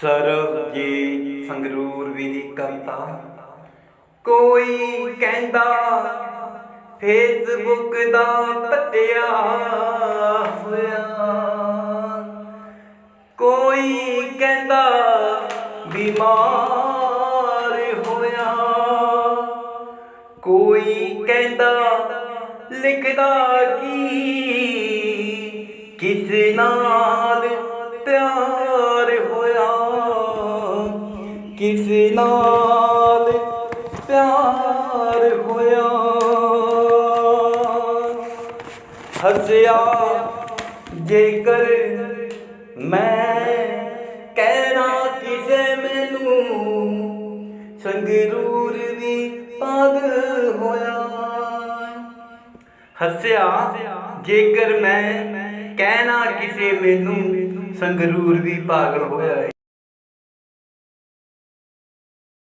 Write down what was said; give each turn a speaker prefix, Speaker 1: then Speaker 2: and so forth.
Speaker 1: ਸਰਬਜੀਤ ਸੰਗਰੂਰ ਵੀ ਦੀ ਕਵਿਤਾ ਕੋਈ ਕਹਿੰਦਾ, ਫੇਸਬੁੱਕ ਦਾ ਤੱਟਿਆ ਹੋਇਆ। ਕੋਈ ਕਹਿੰਦਾ, ਬਿਮਾਰ ਹੋਇਆ। ਕੋਈ ਕਹਿੰਦਾ, ਲਿਖਦਾ ਕੀ, ਕਿਸ ਨਾਲ ਕਿਸੇ ਨਾਲ ਪਿਆਰ ਹੋਇਆ। ਹੱਸਿਆ, ਜੇਕਰ ਮੈਂ ਕਹਿਣਾ ਕਿਸੇ ਮੈਨੂੰ ਸੰਗਰੂਰ ਵੀ ਪਾਗਲ ਹੋਇਆ। ਹੱਸਿਆ, ਜੇਕਰ ਮੈਂ ਕਹਿਣਾ ਕਿਸੇ ਮੈਨੂੰ ਸੰਗਰੂਰ ਵੀ ਪਾਗਲ ਹੋਇਆ